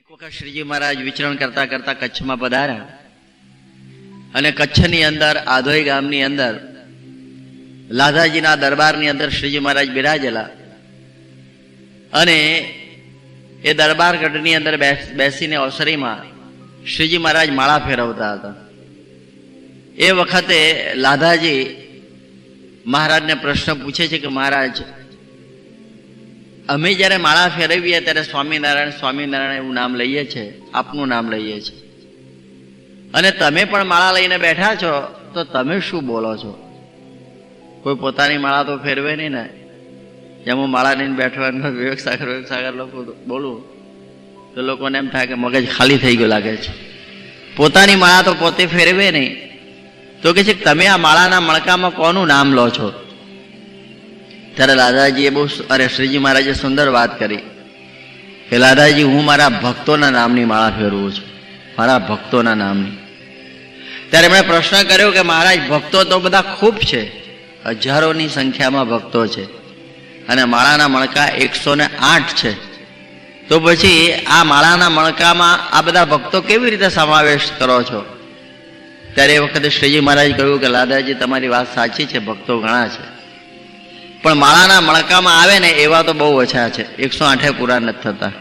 એક વખત શ્રીજી મહારાજ વિચરણ કરતા કરતા કચ્છમાં પધાર્યા. અને કચ્છની અંદર, આધોઈ ગામની અંદર, લાધાજીના દરબારની અંદર શ્રીજી મહારાજ બિરાજેલા. અને એ દરબાર ગઢની અંદર બેસીને ઓસરીમાં શ્રીજી મહારાજ માળા ફેરવતા હતા. એ વખતે લાધાજી મહારાજને પ્રશ્ન પૂછે છે કે મહારાજ અમે જ્યારે માળા ફેરવીએ ત્યારે સ્વામિનારાયણ સ્વામિનારાયણ એવું નામ લઈએ છીએ આપનું નામ લઈએ છીએ અને તમે પણ માળા લઈને બેઠા છો, તો તમે શું બોલો છો? કોઈ પોતાની માળા તો ફેરવે નહીં ને? જેમ હું માળા લઈને બેઠો અને વિવેક સાગર વિવેક સાગર લોકો બોલું. તો લોકોને એમ થાય કે મગજ ખાલી થઈ ગયું લાગે છે. પોતાની માળા તો પોતે ફેરવે નહીં. તો કે છે તમે આ માળાના મણકામાં કોનું નામ લો છો? ત્યારે લાદાજીએ બહુ અરે શ્રીજી મહારાજે સુંદર વાત કરી. કે લાદાજી હું મારા ભક્તોના નામની માળા ફેરવું છું. મારા ભક્તોના નામની. ત્યારે એમણે પ્રશ્ન કર્યો કે મહારાજ, ભક્તો તો બધા ખૂબ છે. હજારોની સંખ્યામાં ભક્તો છે. અને માળાના મણકા એકસો ને આઠ છે. તો પછી આ માળાના મણકામાં આ બધા ભક્તો કેવી રીતે સમાવેશ કરો છો? ત્યારે એ વખતે શ્રીજી મહારાજ કહ્યું કે લાદાજી તમારી વાત સાચી છે, ભક્તો ઘણા છે. પણ માળાના મણકામાં આવે ને એવા તો બહુ ઓછા છે. એકસો આઠે પૂરા નથી થતા.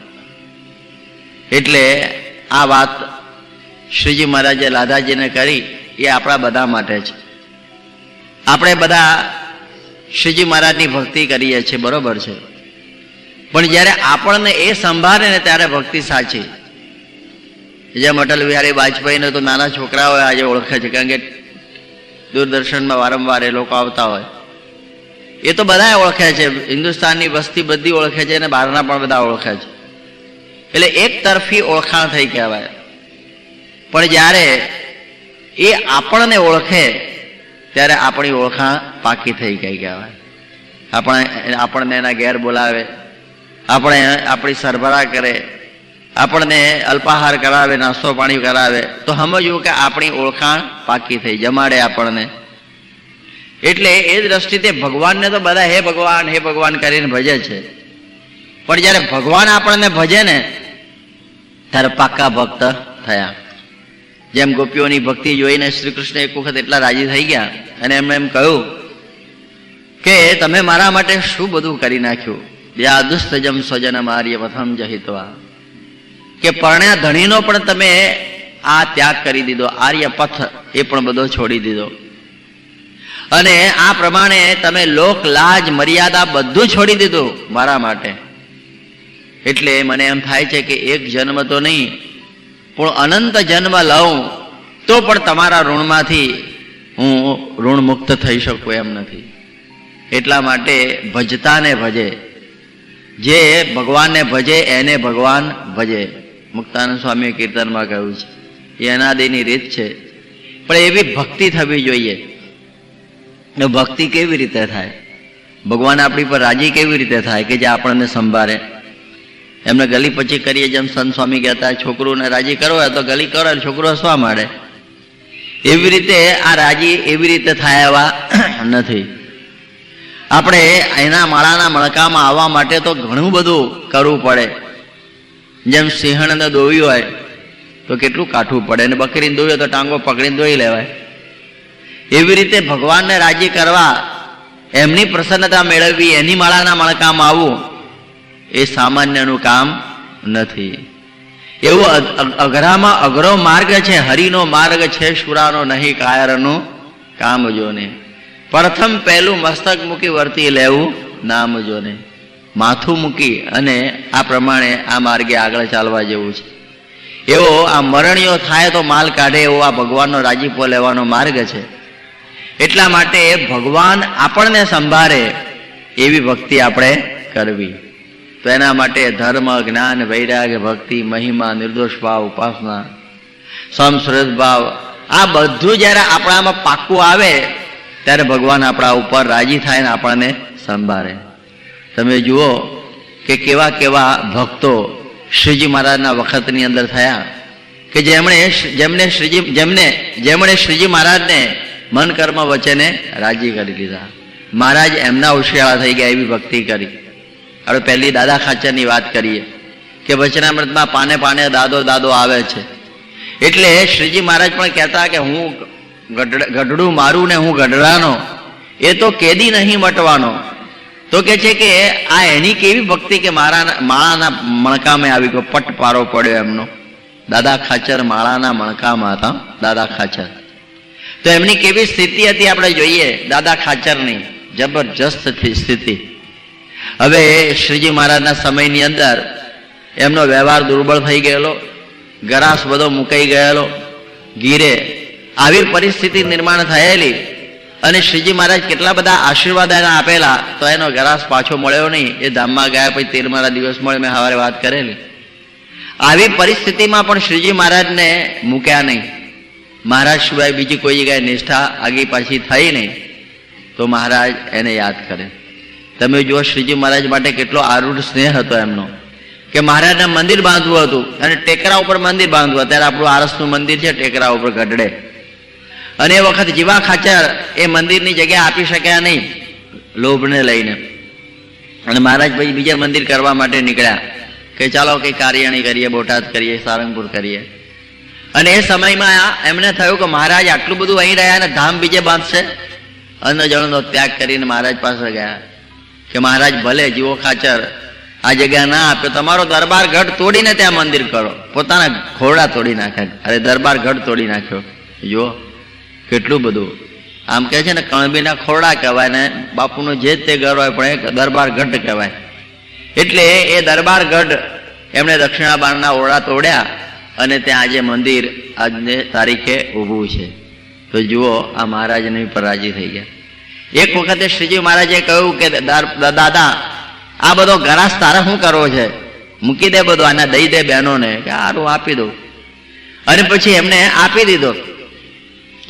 એટલે આ વાત શ્રીજી મહારાજે લાદાજીને કરી, એ આપણા બધા માટે છે. આપણે બધા શ્રીજી મહારાજની ભક્તિ કરીએ છીએ, બરોબર છે. પણ જ્યારે આપણને એ સંભાળે ને ત્યારે ભક્તિ સાચી. જેમ અટલ બિહારી વાજપેયીને તો નાના છોકરાઓ આજે ઓળખે છે, કારણ કે દૂરદર્શનમાં વારંવાર એ લોકો આવતા હોય. એ તો બધા ઓળખે છે. હિન્દુસ્તાનની વસ્તી બધી ઓળખે છે અને બહારના પણ બધા ઓળખે છે. એટલે એક તરફી ઓળખાણ થઈ કહેવાય. પણ જ્યારે એ આપણને ઓળખે, ત્યારે આપણી ઓળખાણ પાકી થઈ ગઈ કહેવાય. આપણે આપણને એના ઘેર બોલાવે, આપણે આપણી સરભરા કરે, આપણને અલ્પાહાર કરાવે, નાસ્તો પાણી કરાવે, તો સમજવું કે આપણી ઓળખાણ પાકી થઈ, જમાડે આપણને. એટલે એ દ્રષ્ટિથી ભગવાનને તો બધા હે ભગવાન હે ભગવાન કરીને ભજે છે. પણ જ્યારે ભગવાન આપણને ભજે ને, ત્યારે પાક્કા ભક્ત થયા. જેમ ગોપીઓની ભક્તિ જોઈને શ્રી કૃષ્ણ એક વખત એટલા રાજી થઈ ગયા અને એમણે એમ કહ્યું કે તમે મારા માટે શું બધું કરી નાખ્યું? યાદુસ્તજમ સ્વજન માર્ય પ્રથમ જહિતવા. કે પરણ્યા ધણીનો પણ તમે આ ત્યાગ કરી દીધો આર્ય પથ એ પણ બધો છોડી દીધો. અને આ પ્રમાણે તમે લોક લાજ, મર્યાદા બધું છોડી દીધું મારા માટે. એટલે મને એમ થાય છે કે એક જન્મ તો નહીં, પણ અનંત જન્મ લઉં, તો પણ તમારા ઋણમાંથી હું ઋણ મુક્ત થઈ શકું એમ નથી. એટલા માટે ભજતાને ભજે. જે ભગવાનને ભજે, એને ભગવાન ભજે. મુક્તાનંદ સ્વામીએ કીર્તનમાં કહ્યું છે, એ અનાદિની રીત છે. પણ એવી ભક્તિ થવી જોઈએ. એ ભક્તિ કેવી રીતે થાય? ભગવાન આપણી પર રાજી કેવી રીતે થાય કે જે આપણને સંભાળે? એમને ગલી પછી કરીએ જેમ સંત સ્વામી કહેતા છોકરોને રાજી કરો. તો ગલી કરો છોકરો હસવા માંડે એવી રીતે આ રાજી એવી રીતે થાય એવા નથી. આપણે એના માળાના મણકામાં આવવા માટે તો ઘણું બધું કરવું પડે. જેમ સિંહણને દોવી હોય, તો કેટલું કાઠું પડે. અને બકરીને દોવી તો ટાંગો પકડીને દોઈ લેવાય. એવી રીતે ભગવાનને રાજી કરવા, એમની પ્રસન્નતા મેળવવી, એની માળાના મણકામાં આવવું, એ સામાન્યનું કામ નથી. એવું અઘરામાં અઘરો માર્ગ છે, હરિનો માર્ગ છે, શુરાનો નહીં, કાયરનું કામ જોને પ્રથમ પહેલું મસ્તક મૂકી વર્તી લેવું નામ જોને માથું મૂકી અને આ પ્રમાણે આ માર્ગે આગળ ચાલવા જેવું છે. એવો આ મરણીયો થાય તો માલ કાઢે, એવો આ ભગવાનનો રાજીપો લેવાનો માર્ગ છે. એટલા માટે ભગવાન આપણને સંભાળે એવી ભક્તિ આપણે કરવી. તો એના માટે ધર્મ, જ્ઞાન વૈરાગ્ય ભક્તિ, મહિમા, નિર્દોષ ભાવ, ઉપાસના સમશ્રદ્ધ ભાવ, આ બધું જ્યારે આપણામાં પાક્કું આવે, ત્યારે ભગવાન આપણા ઉપર રાજી થાય ને આપણને સંભાળે. તમે જુઓ કે કેવા કેવા ભક્તો શ્રીજી મહારાજના વખતની અંદર થયા, કે જેમણે જેમને શ્રીજી જેમને જેમણે શ્રીજી મહારાજને મન કર્મ વચને રાજી કરી લીધા મહારાજ એમના ઉશિયાળા થઈ ગયા એવી ભક્તિ કરી. હવે પહેલી દાદા ખાચરની વાત કરીએ કે વચનામૃતમાં પાને પાને દાદો દાદો આવે છે. એટલે શ્રીજી મહારાજ પણ કહેતા કે હું ગઢડું મારું ને હું ગઢડાનો. એ તો કેદી નહીં મટવાનો. તો કે છે કે આ એની કેવી ભક્તિ કે મારા માળાના મણકામે આવી ગયો પટ પારો પડ્યો એમનો. દાદા ખાચર માળાના મણકામાં હતા, દાદા ખાચર. તો એમની કેવી સ્થિતિ હતી આપણે જોઈએ. દાદા ખાચરની જબરજસ્ત સ્થિતિ. હવે શ્રીજી મહારાજના સમયની અંદર એમનો વ્યવહાર દુર્બળ થઈ ગયેલો, ગરાસ બધો મુકાઈ ગયેલો, ગીરે આવી પરિસ્થિતિ નિર્માણ થયેલી અને શ્રીજી મહારાજ કેટલા બધા આશીર્વાદ એને આપેલા, તો એનો ગરાસ પાછો મળ્યો નહીં. એ ધામમાં ગયા પછી તેરમારા દિવસ મળે મેં સવારે વાત કરેલી. આવી પરિસ્થિતિમાં પણ શ્રીજી મહારાજને મૂક્યા નહીં. મહારાજ સિવાય બીજી કોઈ જગ્યાએ નિષ્ઠા આગી પાછી થઈ નહીં, તો મહારાજ એને યાદ કરે. તમે જુઓ શ્રીજી મહારાજ માટે કેટલો આરૂઢ સ્નેહ હતો એમનો. કે મહારાજને મંદિર બાંધવું હતું અને ટેકરા ઉપર મંદિર બાંધવું. અત્યારે આપણું આરસનું મંદિર છે ટેકરા ઉપર ગઢડે. અને એ વખત જીવા ખાચર એ મંદિરની જગ્યા આપી શક્યા નહીં, લોભને લઈને. અને મહારાજ પછી બીજા મંદિર કરવા માટે નીકળ્યા કે ચાલો કંઈ કાર્યણી કરીએ, બોટાદ કરીએ, સારંગપુર કરીએ. અને એ સમયમાં એમને થયું કે મહારાજ આટલું બધું અહીં રહ્યા અને ધામ બીજે બાંધશે? અન્નજળનો ત્યાગ કરીને મહારાજ પાસે ગયા કે મહારાજ, ભલે જીવો ખાચર, આ જગ્યા ના આપ્યો તમારો દરબાર ગઢ તોડીને ત્યાં મંદિર કરો. પોતાના ઘોડા તોડી નાખ્યા અરે, દરબાર ગઢ તોડી નાખ્યો. જુઓ, કેટલું બધું. આમ કહે છે ને, કણબીના ખોરડા કહેવાય ને, બાપુનો જે તે ઘર હોય પણ એ દરબાર ગઢ કહેવાય. એટલે એ દરબાર ગઢ એમણે દક્ષિણાબાણના ઓરડા તોડ્યા. અને ત્યાં આજે મંદિર આજને તારીખે ઊભું છે. તો જુઓ, આ મહારાજને રાજી થઈ ગયા. એક વખતે શ્રીજી મહારાજે કહ્યું કે દાદા, આ બધો ઘણા તારે શું કરવો છે? મૂકી દે બધો આને, દઈ દે બહેનોને. કે, સારું, આપી દઉં. અને પછી એમને આપી દીધો.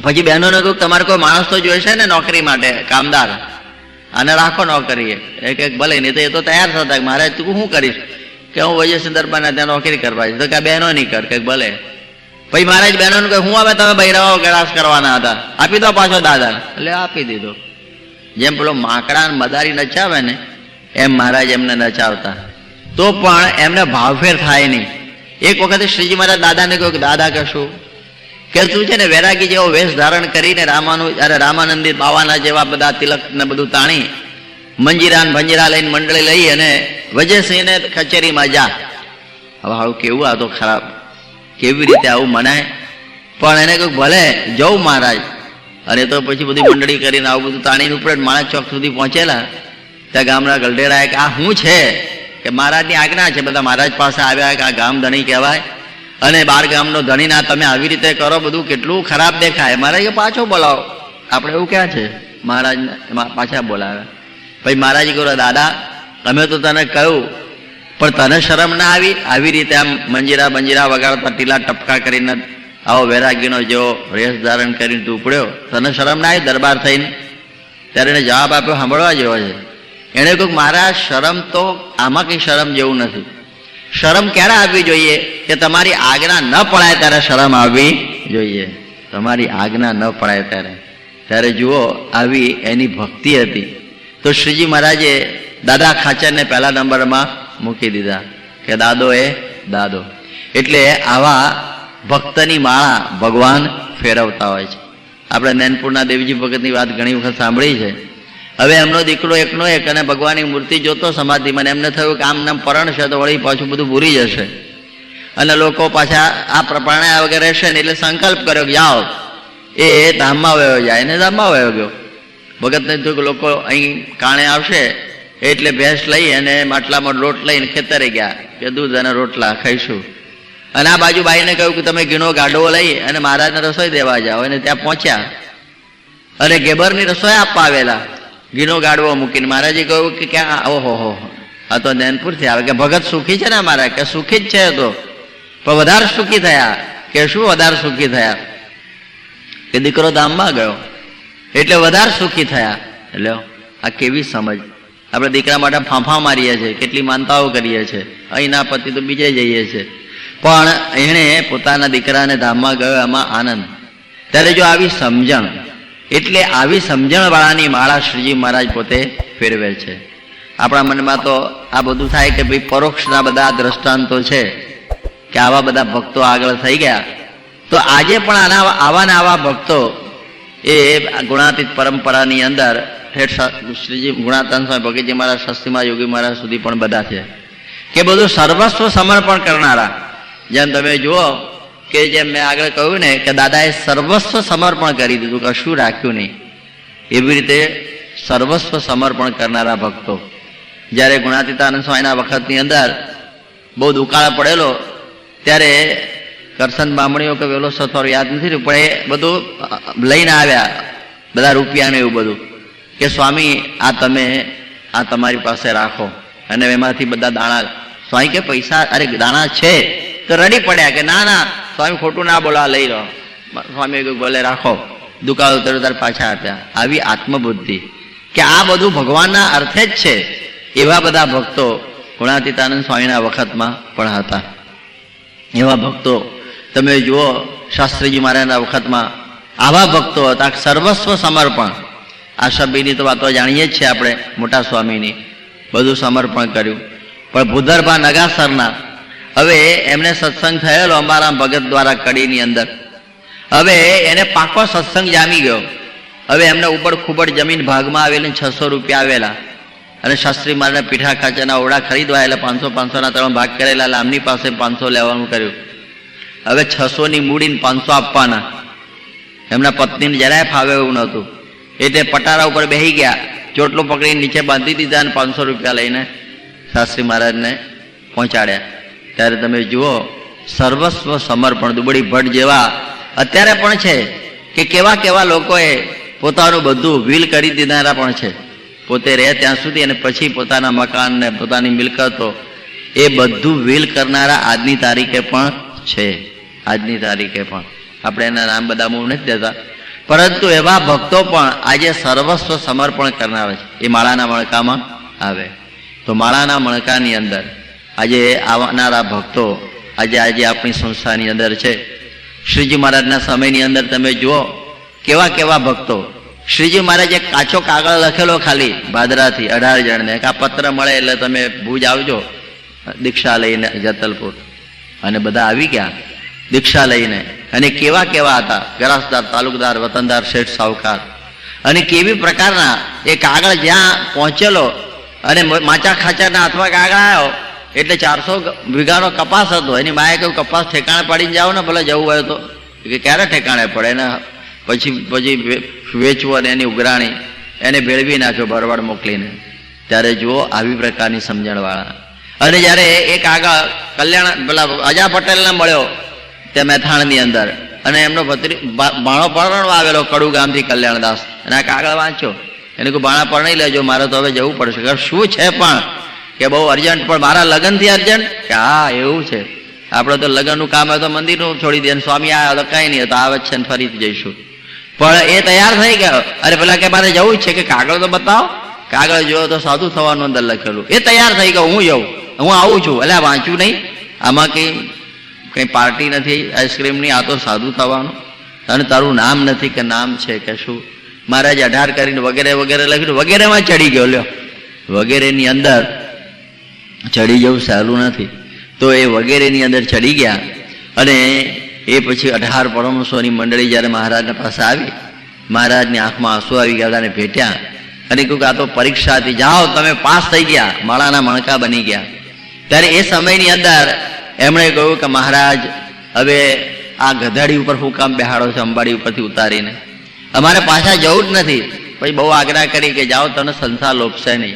પછી બહેનોને કહ્યું, તમારે કોઈ માણસ તો જોઈશે ને નોકરી માટે, કામદાર? આને રાખો નોકરીએ. એક એક ભલે, નહીં તો એ તો તૈયાર થતા મહારાજ, તું શું કરીશ? કે હું વજયસિંહ દરબારને ત્યાં નોકરી કરવા છે તો કે બહેનો નહીં કર, કે ભલે. પછી મહારાજ બહેનોને કહે, હું હવે તમે બૈરાઓ ગળાસ કરવાના હતા. આપી દો પાછો દાદા. એટલે આપી દીધો. જેમ પેલો માકડા મદારી નચાવે ને, એમ મહારાજ એમને નચાવતા. તો પણ એમને ભાવફેર થાય નહીં. એક વખતે શ્રીજી મહારાજ દાદાને કહ્યું કે, દાદા કે શું કે તું છે ને વૈરાગી જેવો વેશ ધારણ કરીને રામાનું અરે રામાનંદી બાવાના જેવા બધા તિલક ને બધું તાણી મંજીરા ને ભંજીરા લઈને મંડળી લઈ અને વજયસિંહને કચેરીમાં જા. હવે આવું કેવું આ તો ખરાબ. કેવી રીતે આવું મનાય? પણ એને કહ્યું, ભલે જવું મહારાજ. અને તો પછી બધી મંડળી કરીને આવું બધું તાણીને ઉપર માણસ ચોક સુધી પહોંચેલા. ત્યાં ગામના ગલઢેરાએ કે આ શું છે? કે મહારાજની આજ્ઞા છે, બધા મહારાજ પાસે આવ્યા કે આ ગામ ધણી કહેવાય. અને બાર ગામનો ધણી ના તમે આવી રીતે કરો, બધું કેટલું ખરાબ દેખાય. મહારાજ પાછો બોલાવો. આપણે એવું ક્યાં છે? મહારાજને પાછા બોલાવે. પછી મહારાજ કહ્યું દાદા અમે તો તને કહ્યું, પણ તને શરમ ના આવી? આવી રીતે આમ મંજીરા મંજીરા વગાડતા ટીલા ટપકા કરીને આવો વૈરાગીનો જેવો રેસ ધારણ કરીને તું ઉપડ્યો? તને શરમ ના આવી દરબાર થઈને? ત્યારે એને જવાબ આપ્યો, સાંભળવા જેવો છે. એણે કહ્યું મારા શરમ તો આમાં કંઈ શરમ જેવું નથી. શરમ ક્યારે આવવી જોઈએ? કે તમારી આજ્ઞા ન પડાય ત્યારે શરમ આવવી જોઈએ. તમારી આજ્ઞા ન પડાય ત્યારે. ત્યારે જુઓ, આવી એની ભક્તિ હતી. તો શ્રીજી મહારાજે દાદા ખાચરને પહેલા નંબરમાં મૂકી દીધા કે દાદો એ દાદો. એટલે આવા ભક્તની માળા ભગવાન ફેરવતા હોય છે. આપણે નૈનપુરના દેવજી ભગતની વાત ઘણી વખત સાંભળી છે. હવે એમનો દીકરો એકનો એક અને ભગવાનની મૂર્તિ જોતો સમાધિમાં એમને થયું કે આમ નામ પરણ છે તો વળી પાછું બધું ભૂરી જશે. અને લોકો પાછા આ પ્રમાણે વગેરે રહેશે ને એટલે સંકલ્પ કર્યો કે જાઓ. એ ધામમાં વયો જાય એને ધામમાં વયો ગયો. ભગતને થયું કે લોકો અહીં કાણે આવશે, એટલે ભેંસ લઈ અને માટલામાં લોટ લઈને ખેતરે ગયા કે દૂધ અને રોટલા ખાઈશું. અને આ બાજુ બાઈને કહ્યું કે તમે ઘીનો ગાડો લઈ અને મહારાજને રસોઈ દેવા જાઓ. અને ત્યાં પહોંચ્યા. અને ગેબરની રસોઈ આપવા આવેલા. ઘીનો ગાડવો મૂકીને મહારાજે કહ્યું કે ક્યાં? ઓહો, હો આ તો નૈનપુરથી આવે. કે ભગત સુખી છે ને મારા કે સુખી જ છે તો. પણ વધારે સુખી થયા. કે શું વધારે સુખી થયા? કે દીકરો ધામમાં ગયો. એટલે વધારે સુખી થયા. એટલે આ કેવી સમજ? આપણે દીકરા માટે ફાંફા મારીએ છીએ, કેટલી માનતાઓ કરીએ છીએ. અહીંના પતિ તો બીજે જઈએ છીએ. પણ એણે પોતાના દીકરાને ધામમાં ગયો, એમાં આનંદ. ત્યારે જો આવી સમજણ, એટલે આવી સમજણવાળાની માળા શ્રીજી મહારાજ પોતે ફેરવે છે. આપણા મનમાં તો આ બધું થાય કે ભાઈ પરોક્ષના બધા દ્રષ્ટાંતો છે, કે આવા બધા ભક્તો આગળ થઈ ગયા. તો આજે પણ આના આવા ને આવા ભક્તો એ ગુણાતીત પરંપરાની અંદર ઠેઠ શ્રીજી ગુણાતાન સ્વામી ભગતજી મહારાજ શસ્ત્રીમાં યોગી મહારાજ સુધી પણ બધા છે. કે બધું સર્વસ્વ સમર્પણ કરનારા. જેમ તમે જુઓ કે જેમ મેં આગળ કહ્યું ને કે દાદાએ સર્વસ્વ સમર્પણ કરી દીધું, કશું રાખ્યું નહીં. એવી રીતે સર્વસ્વ સમર્પણ કરનારા ભક્તો. જ્યારે ગુણાતીતાનંદ સ્વામીના વખતની અંદર બહુ દુકાળ પડેલો, ત્યારે કરશન બામણીઓ કે વેલો સથવારો યાદ નથી રહ્યું, પણ એ બધું લઈને આવ્યા બધા રૂપિયા ને એવું બધું કે, સ્વામી, આ તમે, આ તમારી પાસે રાખો. અને એમાંથી બધા દાણા, સ્વામી, કે પૈસા, અરે, દાણા છે? તો રડી પડ્યા કે, ના ના, સ્વામી, ખોટું ના બોલો લઈ લો. સ્વામી કહ્યું ભલે રાખો. દુકાળ ઉતર પાછા આપ્યા આવી આત્મબુદ્ધિ કે આ બધું ભગવાનના અર્થે જ છે. એવા બધા ભક્તો ગુણાતીતાનંદ સ્વામીના વખતમાં પણ હતા. એવા ભક્તો તમે જુઓ શાસ્ત્રીજી મહારાજના વખતમાં આવા ભક્તો હતા, સર્વસ્વ સમર્પણ. આ શબ્દની તો વાતો જાણીએ જ છીએ આપણે, મોટા સ્વામીની. બધું સમર્પણ કર્યું. પણ ભૂધરભા નગાસરના, હવે એમને સત્સંગ થયેલો અમારા ભગત દ્વારા કડીની અંદર. હવે એને પાકો સત્સંગ જામી ગયો. હવે એમને ઉપર ખૂબડ જમીન ભાગમાં આવેલી છસો રૂપિયા આવેલા. અને શાસ્ત્રી મારે પીઠા ખાચાના ઓળા ખરીદવા એટલે પાંચસો પાંચસોના ત્રણ ભાગ કરેલા, એટલે આમની પાસે પાંચસો લેવાનું કર્યું. હવે છસોની મૂડીને પાંચસો આપવાના. એમના પત્નીને જરાય ફાવે એવું નહોતું. એટલે પટારા ઉપર બેસી ગયા, ચોટલો પકડીને નીચે બાંધી દીધા અને પાંચસો રૂપિયા લઈને શાસ્ત્રી મહારાજને પહોંચાડ્યા. ત્યારે તમે જુઓ, સર્વસ્વ સમર્પણ દુબળી ભટ્ટ જેવા અત્યારે પણ છે કે કેવા કેવા લોકોએ પોતાનું બધું વ્હીલ કરી દીધારા પણ છે. પોતે રહે ત્યાં સુધી અને પછી પોતાના મકાન ને પોતાની મિલકતો, એ બધું વ્હીલ કરનારા આજની તારીખે પણ છે, આજની તારીખે પણ. આપણે એના નામ બધા મૂળ નથી દેતા. પરંતુ એવા ભક્તો પણ આજે સર્વસ્વ સમર્પણ કરનારા છે. એ માળાના મણકામાં આવે. તો માળાના મણકાની અંદર આજે આવનારા ભક્તો આજે આજે આપણી સંસ્થાની અંદર છે. શ્રીજી મહારાજના સમયની અંદર તમે જુઓ, કેવા કેવા ભક્તો. શ્રીજી મહારાજે કાચો કાગળ લખેલો ખાલી ભાદરાથી અઢાર જણને, કે આ પત્ર મળે એટલે તમે ભુજ આવજો દીક્ષા લઈને જતલપુર. અને બધા આવી ગયા. દીક્ષા લઈને. અને કેવા કેવા હતા? ગરાસદાર તાલુકદાર, વતનદાર, શેઠ, સાવકાર. અને કેવી પ્રકારના એ કાગળ જ્યાં પહોંચેલો અને માચા ખાચાના હાથમાં કાગળ આવ્યો એટલે ચારસો વીઘાનો કપાસ હતો. એની માએ કહ્યું, કપાસ ઠેકાણે પાડીને જાઓ ને, ભલે જવું હોય તો. કે, ક્યારે ઠેકાણે પડે? એને પછી પછી વેચવો અને એની ઉઘરાણી. એને ભેળવી નાખ્યો ભરવાડ મોકલીને. ત્યારે જુઓ, આવી પ્રકારની સમજણવાળા અને જ્યારે એક આગળ કલ્યાણ, પેલા અજા પટેલને મળ્યો તે મહેથાણની અંદર. અને એમનો ભત્રી ભાણો પરણવા આવેલો કડુ ગામથી કલ્યાણદાસ. અને આ કાગળ વાંચ્યો. એને કહું ભાણા, પરણી લેજો, મારે તો હવે જવું પડશે. કે શું છે પણ? કે બહુ અર્જન્ટ, પણ મારા લગ્નથી અર્જન્ટ? કે હા, એવું છે. આપણે તો લગ્નનું કામ હોય તો મંદિરનું છોડી દે સ્વામી આવ્યા તો કાંઈ નહીં, તો આવે છે ને ફરીથી જઈશું. પણ એ તૈયાર થઈ ગયો. અરે, પેલા કે મારે જવું છે. કે કાગળ તો બતાવો. કાગળ જોયો તો સાધુ થવાનું અંદર લખેલું. એ તૈયાર થઈ ગયો, હું જઉં. હું આવું છું. એટલે વાંચું નહીં. આમાં કંઈ કંઈ પાર્ટી નથી. આઈસ્ક્રીમની આ તો સાધુ થવાનું. અને તારું નામ નથી કે નામ છે કે શું. મહારાજ અઢાર કરીને વગેરે વગેરે લખ્યું. વગેરેમાં ચડી ગયો. લ્યો. વગેરેની અંદર ચડી જવું સહેલું નથી. તો એ વગેરેની અંદર ચડી ગયા. અને એ પછી અઢાર પરમસોની મંડળી જ્યારે મહારાજના પાસે આવી, મહારાજની આંખમાં આંસુ આવી ગયા અને ભેટ્યા. અને કહ્યું કે આ તો પરીક્ષા હતી જાઓ. તમે પાસ થઈ ગયા. માળાના મણકા બની ગયા. ત્યારે એ સમયની અંદર એમણે કહ્યું કે મહારાજ, હવે આ ગધાડી ઉપર હું કામ બેહાડો છે, અંબાડી ઉપરથી ઉતારીને. અમારે પાછા જવું જ નથી. પછી બહુ આગ્રહ કરી કે જાઓ, તને સંસાર લોપશે નહીં.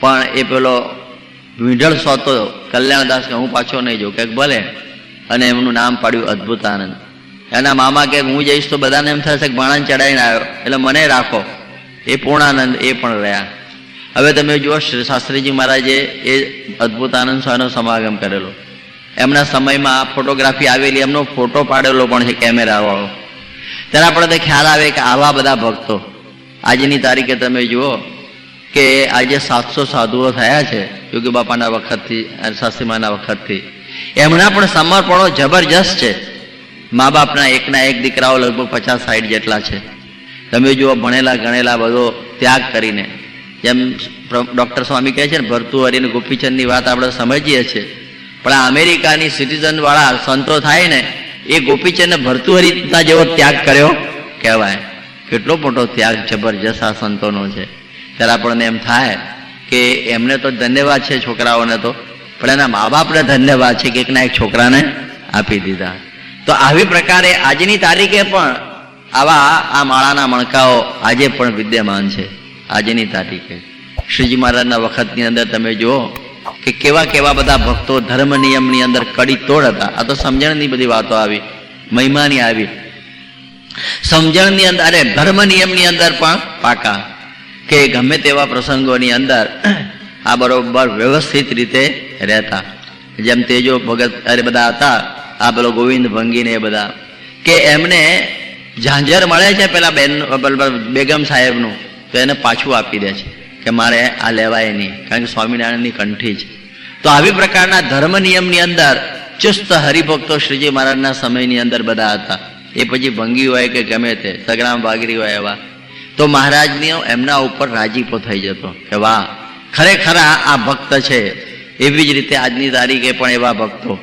પણ એ પેલો વીંઢળ સોતો કલ્યાણદાસ કે હું પાછો નહીં જાઉં. કે ભલે. અને એમનું નામ પાડ્યું અદ્ભુત આનંદ. એના મામા કે હું જઈશ તો બધાને એમ થશે કે ભાણા ચડાવીને આવ્યો. એટલે મને રાખો. એ પૂર્ણાનંદ એ પણ રહ્યા. હવે તમે જુઓ, શ્રી શાસ્ત્રીજી મહારાજે એ અદ્ભુત આનંદ સ્વામીનો સમાગમ કરેલો. એમના સમયમાં ફોટોગ્રાફી આવેલી, એમનો ફોટો પાડેલો પણ છે કેમેરાવાળો. ત્યારે આપણે તો ખ્યાલ આવે કે આવા બધા ભક્તો, આજની તારીખે તમે જુઓ કે આજે સાતસો સાધુઓ થયા છે, યોગી બાપાના વખતથી, અને શાસ્ત્રીમાના વખતથી. એમના પણ સમર્પણો જબરજસ્ત છે. મા બાપના એકના એક દીકરાઓ લગભગ પચાસ સાઠ જેટલા છે. તમે જુઓ, ભણેલા ગણેલા બધો ત્યાગ કરીને. જેમ ડૉક્ટર સ્વામી કહે છે ને ભરતુહરી અને ગોપીચંદની વાત આપણે સમજીએ છીએ. પણ આ અમેરિકાની સિટીઝનવાળા સંતો થાય ને, એ ગોપીચંદ ભરતુહરીના જેવો ત્યાગ કર્યો કહેવાય. કેટલો મોટો ત્યાગ જબરજસ્ત આ સંતોનો છે. ત્યારે આપણને એમ થાય કે એમને તો ધન્યવાદ છે છોકરાઓને તો, પણ એના મા બાપને ધન્યવાદ છે કે એકના એક છોકરાને આપી દીધા. તો આવી પ્રકારે આજની તારીખે પણ આવા આ માળાના મણકાઓ આજે પણ વિદ્યમાન છે. આજની તારીખે. શ્રીજી મહારાજના વખતની અંદર તમે જુઓ કે કેવા કેવા બધા ભક્તો ધર્મ નિયમની અંદર કડી તોડ હતા. આ તો સમજણની બધી વાતો આવી, મહિમાની આવી. સમજણની અંદર, અરે ધર્મ નિયમની અંદર પણ પાકા. કે ગમે તેવા પ્રસંગોની અંદર આ બરોબર વ્યવસ્થિત રીતે રહેતા. જેમ તેજો ભગત અરે બધા હતા, આ પેલો ગોવિંદ ભંગી ને એ બધા. કે એમને ઝાંઝર મળે છે પેલા બેન બેગમ સાહેબનું. તો એને પાછું આપી દે છે કે મારે આ લેવાય નહીં, કારણ કે સ્વામિનારાયણની કંઠી છે. તો આવી પ્રકારના ધર્મ નિયમની અંદર ચુસ્ત હરિભક્તો શ્રીજી મહારાજના સમયની અંદર બધા હતા. એ પછી ભંગી હોય કે ગમે તે સગરામ વાગરી હોય એવા. તો મહારાજની એમના ઉપર રાજીપો થઈ જતો કે વાહ, ખરેખર આ ભક્ત છે. એવી જ રીતે આજની તારીખે પણ એવા ભક્તો.